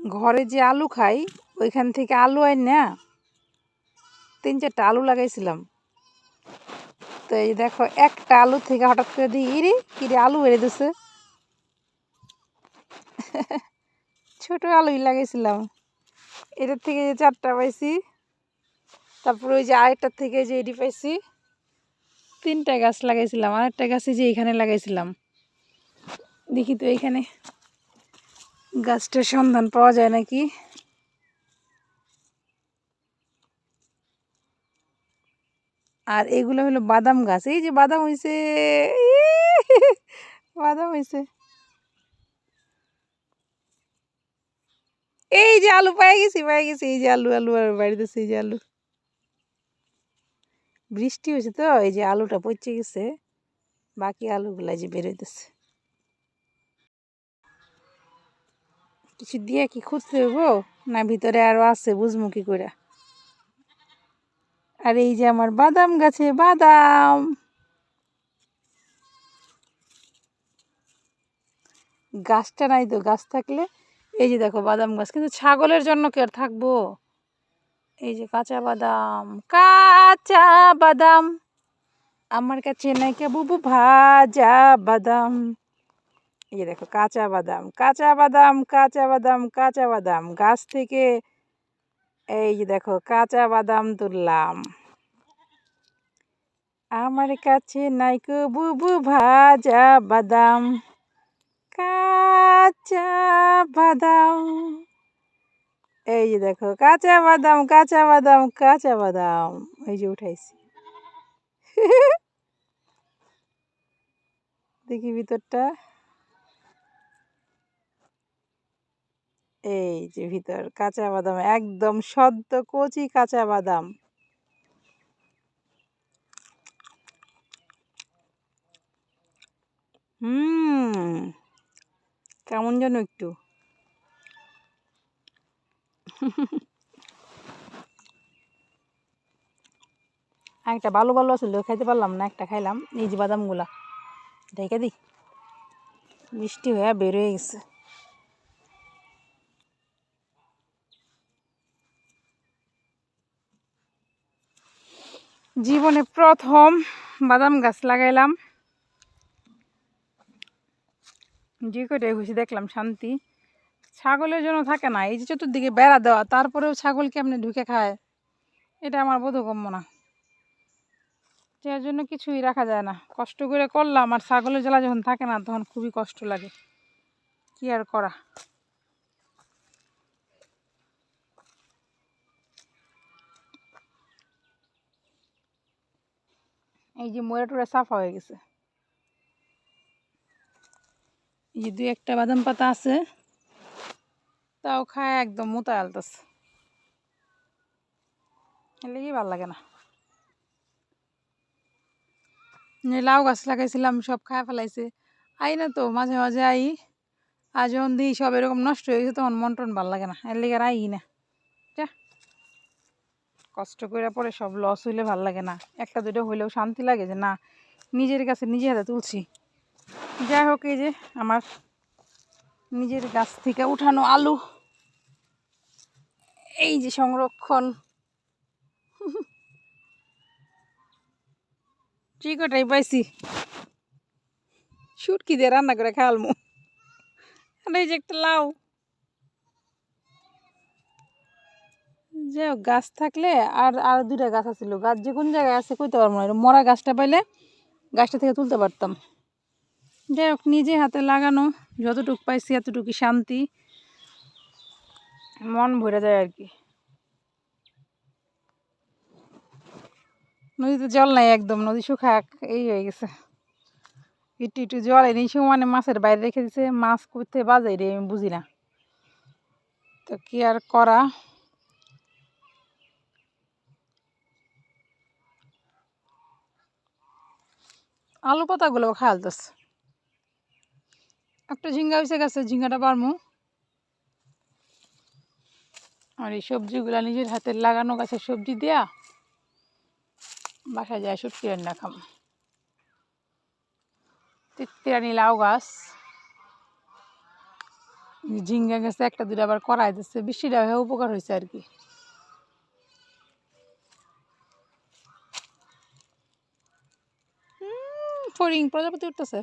ঘরে যে আলু খাই, ওইখান থেকে আলু আই না। তিন চারটা আলু লাগাইছিলাম। তো এই দেখো, একটা আলু থেকে হঠাৎ করে দিই ইরে কিরে আলু বেড়ে দিছে। ছোট আলুই লাগাইছিলাম। এটার থেকে যে চারটা পাইছি, তারপরে ওই যে আরেকটার থেকে যে এটি পাইছি, তিনটা গাছ লাগাইছিলাম। আরেকটা গাছে যে এখানে লাগাইছিলাম। দেখি তো এখানে। গাছটার সন্ধান পাওয়া যায় নাকি? আর এগুলো হলো বাদাম গাছ। এই যে বাদাম হয়েছে বাদাম হয়েছে এই যে আলু পাই গেছি পাই গেছি। এই যে আলু আলু আর বাড়িতে এই যে আলু। বৃষ্টি হয়েছে তো, এই যে আলুটা পচে গেছে। বাকি আলুগুলা যে বেরোইতেছে কিছু দিয়ে কি খুঁজতে হইব? না ভিতরে আরও আছে বুঝমু কি করে? আর এই যে আমার বাদাম গাছে বাদাম। গাছটা নাই তো, গাছ থাকলে? এই যে দেখো বাদাম গাছ, কিন্তু ছাগলের জন্য কে আর থাকব? এই যে কাঁচা বাদাম কাঁচা বাদাম। আমার কাছে নাই কে বুবু ভাজা বাদাম। এই দেখো কাঁচা বাদাম কাঁচা বাদাম কাঁচা বাদাম কাঁচা বাদাম। গাছ থেকে এই যে দেখো কাঁচা বাদাম তুললাম। আমার কাছে নাইকো বুবু ভাজা বাদাম, কাঁচা বাদাম। এই যে দেখো কাঁচা বাদাম কাঁচা বাদাম কাঁচা বাদাম। এই যে উঠাইছি। দেখি ভিতরটা। এই যে ভিতর কাঁচা বাদাম, একদম সদ্য কচি কাঁচা বাদাম। হুম, কেমন যেন একটু। একটা ভালো ভালো আসলে খাইতে পারলাম না, একটা খাইলাম। এই যে বাদামগুলা ঢেকে দি। বৃষ্টি হয়ে বের হয়ে গেছে। জীবনে প্রথম বাদাম গাছ লাগাইলাম। যে কটাই খুশি দেখলাম, শান্তি। ছাগলের জন্য থাকে না, এই যে চতুর্দিকে বেড়া দেওয়া, তারপরেও ছাগল কেমনে ঢুকে খায়, এটা আমার বোধগম্য না। যার জন্য কিছুই রাখা যায় না। কষ্ট করে করলাম, আর ছাগলের জ্বালা যখন থাকে না, তখন খুবই কষ্ট লাগে। কি আর করা? এই যে ময়রা টুরা সাফা হয়ে গেছে। এই যে দুই একটা বাদাম পাতা আছে, তাও খায় একদম মোটা আলতাছে লেগেই ভালো লাগে না। লাউ গাছ লাগাইছিলাম, সব খায় ফেলাইছে। আই না তো, মাঝে মাঝে আই আর যখন দিই সব এরকম নষ্ট হয়ে গেছে, তখন মন টন ভালো লাগে না। এর লেগে আর আই না। কষ্ট করে পরে সব লস হইলে ভালো লাগে না। একটা দুটো হইলেও শান্তি লাগে যে, না, নিজের কাছে নিজে হাতে তুলছি। যাই হোক, এই যে আমার নিজের গাছ থেকে উঠানো আলু। এই যে সংরক্ষণ। ঠিক চিকটাই পাইছি। শুটকি দিয়ে রান্না করে খাওয়ালমু। আর এই যে একটা লাউ। হোক গাছ থাকলে আর আর দুইটা গাছ আছিল গাছ যে কোন জায়গায় আছে কইতে পারব না। মরা গাছটা পাইলে গাছটা থেকে তুলতে পারতাম। যাই হোক নিজে হাতে লাগানো, যতটুকু পাইছি এতটুকু শান্তি। মন ভরে যায় আর কি। নদীতে জল নাই একদম, নদী শুকা এই হয়ে গেছে। একটু একটু জল এই সমানে মাছের বাইরে রেখে দিছে। মাছ করতে বাজাই রে আমি বুঝি না। তো কি আর করা? আলু পাতাগুলো খায়ালতেছে একটা ঝিঙ্গা হয়েছে গেছে, ঝিঙ্গাটা পারমু। আর এই সবজিগুলা নিজের হাতের লাগানো গাছের সবজি দেয়া বাসায় যায় শুটকি রান্না খাম। তিত্তিরানি লাউ গাছ। ঝিঙ্গা গেছে একটা দুটো আবার করাই দিচ্ছে বৃষ্টিটা উপকার হয়েছে আর কি। ফড়িং প্রজাপতি উঠতেছে।